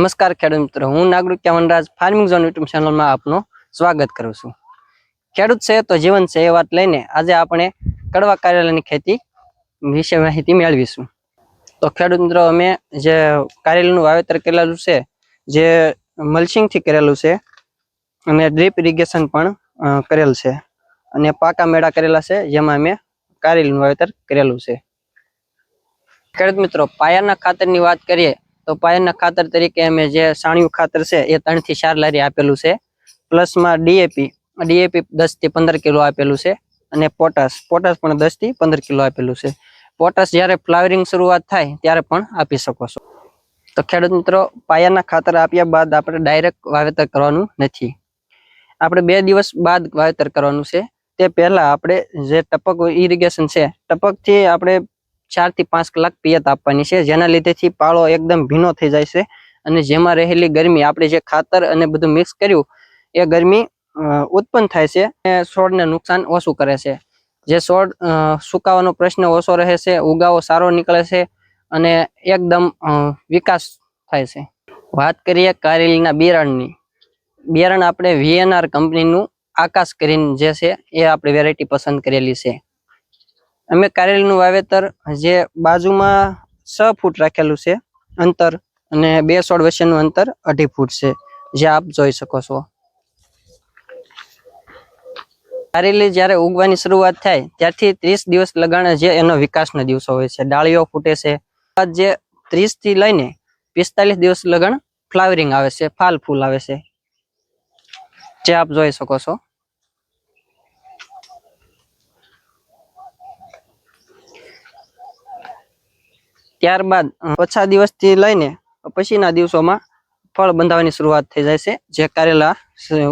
નમસ્કાર ખેડૂત મિત્રો, હું નાગરિક વનરાજ ફાર્મિંગ ઝોન યુટ્યુબ ચેનલમાં આપનું સ્વાગત કરું છું. ખેડૂત છે તો જીવન છે એ વાત લઈને આજે આપણે કડવા કારેલાની ખેતી વિશે માહિતી મેળવીશું. તો ખેડૂત મિત્રો, અમે જે કારેલાનું વાવેતર કરેલું છે, જે મલ્ચિંગથી કરેલું છે અને ડ્રીપ ઇરિગેશન પણ કરેલ છે. અને પાકા મેળા કરેલા છે, જેમાં અમે કારેલીનું વાવેતર કરેલું છે. ખેડૂત મિત્રો, પાયાના ખાતરની વાત કરીએ તો પાયાના ખાતર તરીકે અમે જે સાણિયું ખાતર છે, એ ત્રણથી ચાર લારી આપેલું છે. પ્લસમાં ડીએપી ડીએપી દસથી પંદર કિલો આપેલું છે અને પોટાશ પોટાશ પણ દસથી પંદર કિલો આપેલું છે. પોટાશ જ્યારે ફ્લાવરિંગ શરૂઆત થાય ત્યારે પણ આપી શકો છો. તો ખેડૂત મિત્રો, પાયાના ખાતર આપ્યા બાદ આપણે ડાયરેક્ટ વાવેતર કરવાનું નથી. આપણે બે દિવસ બાદ વાવેતર કરવાનું છે. તે પહેલા આપણે જે ટપક ઇરિગેશન છે, ટપકથી આપણે ચારથી પાંચ કલાક પિયત આપવાની છે. જેના લીધેથી પાળો એકદમ ભીનો થઈ જાય છે અને જેમાં રહેલી ગરમી આપણે જે ખાતર અને બધું મિક્સ કર્યું, એ ગરમી ઉત્પન્ન થાય છે અને છોડને નુકસાન ઓછું કરે છે. જે છોડ સુકાવાનો પ્રશ્ન ઓછો રહે છે, ઉગાવો સારો નીકળે છે અને એકદમ વિકાસ થાય છે. વાત કરીએ કારેલીના બિયારણની. બિયારણ આપણે વીએનઆર કંપનીનું આકાશ કરીને જે છે, એ આપણે વેરાયટી પસંદ કરેલી છે. અમે કારેલીનું વાવેતર જે બાજુમાં છ ફૂટ રાખેલું છે અંતર અને બે સોળ વચ્ચેનું અંતર અઢી ફૂટ છે. જે આપ જોઈ શકો છો. કારેલી જ્યારે ઉગવાની શરૂઆત થાય ત્યારથી ત્રીસ દિવસ લગાણે જે એનો વિકાસના દિવસો હોય છે. ડાળીઓ ફૂટે છે. જે ત્રીસથી લઈને પિસ્તાલીસ દિવસ લગણ ફ્લાવરિંગ આવે છે. ફાલ ફૂલ આવે છે. જે આપ જોઈ શકો છો. ત્યારબાદ ઓછા દિવસથી લઈને પછીના દિવસોમાં ફળ બંધાવવાની શરૂઆત થઈ જાય છે, જે કારેલા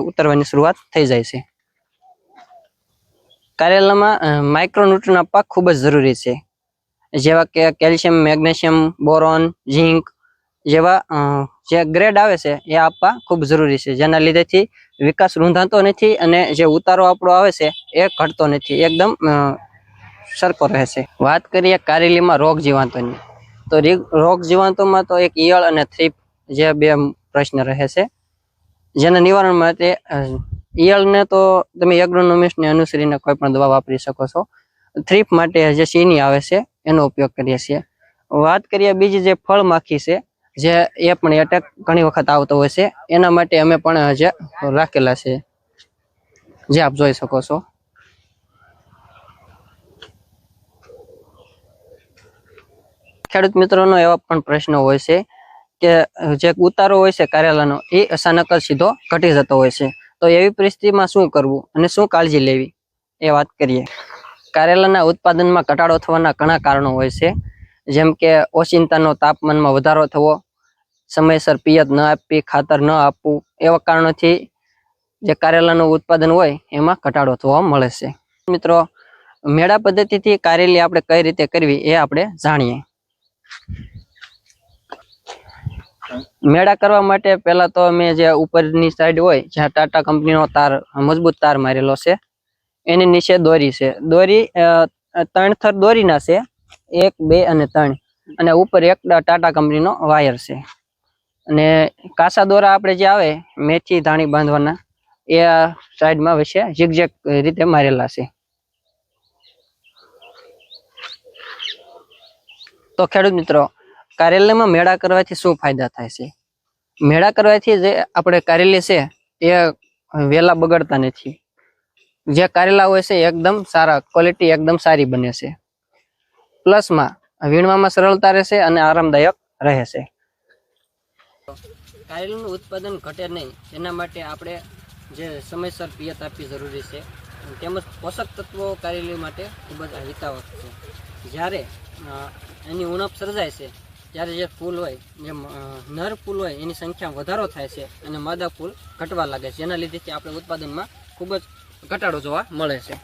ઉતરવાની શરૂઆત થઈ જાય છે. કારેલામાં માઇક્રોન્યુટ્રન આપવા ખૂબ જ જરૂરી છે. જેવા કે કેલ્શિયમ, મેગ્નેશિયમ, બોરોન, ઝીંક જેવા જે ગ્રેડ આવે છે, એ આપવા ખૂબ જરૂરી છે. જેના લીધેથી વિકાસ રૂંધાતો નથી અને જે ઉતારો આપણો આવે છે, એ ઘટતો નથી. એકદમ સરખો રહે છે. વાત કરીએ કારેલીમાં રોગ જીવાતોની. તો રોગ જીવાંતોમાં તો એક ઈયળ અને થ્રીપ જે બે પ્રશ્ન રહે છે. જેના નિવારણ માટે ઈયળને તો તમે એગ્રોનોમિસ્ટને અનુસરીને કોઈ પણ દવા વાપરી શકો છો. થ્રીપ માટે જે સીની આવે છે, એનો ઉપયોગ કરીએ છીએ. વાત કરીએ બીજી જે ફળ માખી છે, જે એ પણ એટેક ઘણી વખત આવતો હોય છે. એના માટે અમે પણ જે રાખેલા છે. જે આપ જોઈ શકો છો. ખેડૂત મિત્રોનો એવા પણ પ્રશ્ન હોય છે કે જે ઉતારો હોય છે કારેલાનો એ અચાનક જ સીધો ઘટી જતો હોય છે. તો એવી પરિસ્થિતિમાં શું કરવું અને શું કાળજી લેવી? એ વાત કરીએ. કારેલાના ઉત્પાદનમાં ઘટાડો થવાના ઘણા કારણો હોય છે. જેમ કે ઓચિંતાનો તાપમાનમાં વધારો થવો, સમયસર પિયત ન આપવી, ખાતર ન આપવું, એવા કારણોથી જે કારેલાનું ઉત્પાદન હોય એમાં ઘટાડો થવા મળે છે. મિત્રો, મેળા પદ્ધતિથી કારેલી આપણે કઈ રીતે કરવી એ આપણે જાણીએ. મેળા કરવા માટે પહેલા તો અમે જે ઉપરની સાઈડ હોય, જ્યાં ટાટા કંપનીનો તાર, મજબૂત તાર મારેલો છે, એની નીચે દોરી છે. દોરી ત્રણ થર દોરીના છે, એક, બે અને ત્રણ. અને ઉપર એક ટાટા કંપનીનો વાયર છે. અને કાસા દોરા આપણે જે આવે, મેથી ધાણી બાંધવાના, એ સાઈડમાં વિશે ઝીકઝેક રીતે મારેલા છે. તો ખેડૂત મિત્રો, કાર્યાલયમાં મેળા કરવાથી શું ફાયદા થાય છે? મેળા કરવાથી જે આપણે કારેલી છે, એ વેલા બગડતા નથી. જે કારેલા હોય છે એકદમ સારા ક્વોલિટી એકદમ સારી બને છે. પ્લસમાં, વીણવામાં સરળતા રહેશે અને આરામદાયક રહે છે. કારેલીનું ઉત્પાદન ઘટે નહીં એના માટે આપણે જે સમયસર પિયત આપવી જરૂરી છે. તેમજ પોષક તત્વો કારેલી માટે ખૂબ જ હિતાવક છે. જ્યારે એની ઉણપ સર્જાય છે, ત્યારે જે ફૂલ હોય, જે નર ફૂલ હોય, એની સંખ્યા વધારો થાય છે અને માદા ફૂલ ઘટવા લાગે છે. જેના લીધેથી આપણે ઉત્પાદનમાં ખૂબ જ ઘટાડો જોવા મળે છે.